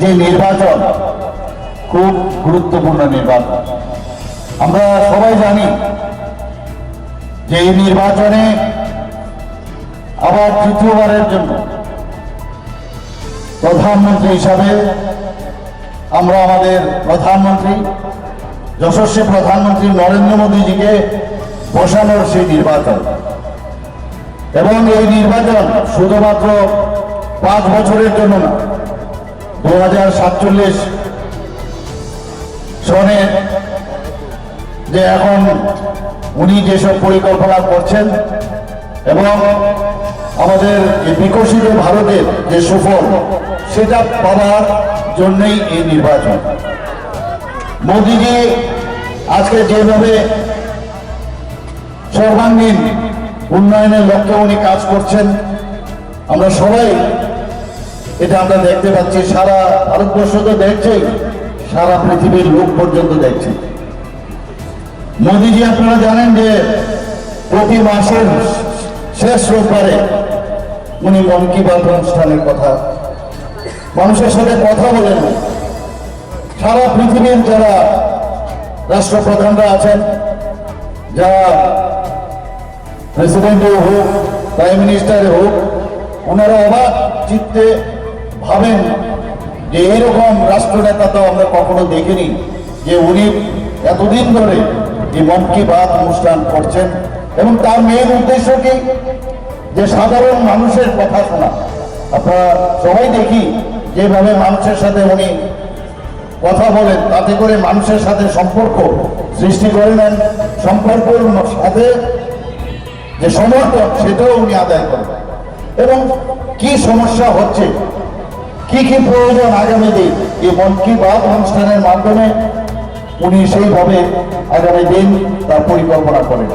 যে নির্বাচন খুব গুরুত্বপূর্ণ নির্বাচন। আমরা সবাই জানি যে এই নির্বাচনে আবার তৃতীয়বারের জন্য প্রধানমন্ত্রী হিসাবে আমরা আমাদের প্রধানমন্ত্রী, যশস্বী প্রধানমন্ত্রী নরেন্দ্র মোদীজিকে বসানোর সেই নির্বাচন। এবং এই নির্বাচন শুধুমাত্র পাঁচ বছরের জন্য না দু হাজার সাতচল্লিশ সনে যে এখন উনি যেসব পরিকল্পনা করছেন এবং আমাদের বিকশিত ভারতের যে সুফল, সেটা পাওয়ার জন্যই এই নির্বাচন। মোদিজি আজকে যেভাবে সর্বাঙ্গীন উন্নয়নের লক্ষ্যে উনি কাজ করছেন, আমরা সবাই এটা আমরা দেখতে পাচ্ছি, সারা ভারতবর্ষ তো দেখছেই সারা পৃথিবীর লোক পর্যন্ত দেখছে। মোদিজি, আপনারা জানেন যে প্রতি মাসের শেষ রোববারে উনি মন কি বাত অনুষ্ঠানের কথা, মানুষের সাথে কথা বলেন। সারা পৃথিবীর যারা রাষ্ট্রপ্রধানরা আছেন, যারা প্রেসিডেন্টে হোক, প্রাইম মিনিস্টারে হোক, ওনারা অবাক চিত্তে ভাবেন যে এরকম রাষ্ট্রনেতা তো আমরা কখনো দেখিনি, যে উনি এতদিন ধরে এই মন কি বাত অনুষ্ঠান করছেন। এবং তার মেয়ের উদ্দেশ্য কি? যে সাধারণ মানুষের কথা শোনা। আপনারা সবাই দেখি যেভাবে মানুষের সাথে উনি কথা বলেন, তাতে করে মানুষের সাথে সম্পর্ক সৃষ্টি করে নেন, সম্পর্কের সাথে যে সমর্থন, সেটাও উনি আদায় করেন। এবং কি সমস্যা হচ্ছে? কি কি প্রয়োজন আগামী দিন? এই মন কি বাত অনুষ্ঠানের মাধ্যমে উনি সেইভাবে আগামী দিন তার পরিকল্পনা করেন।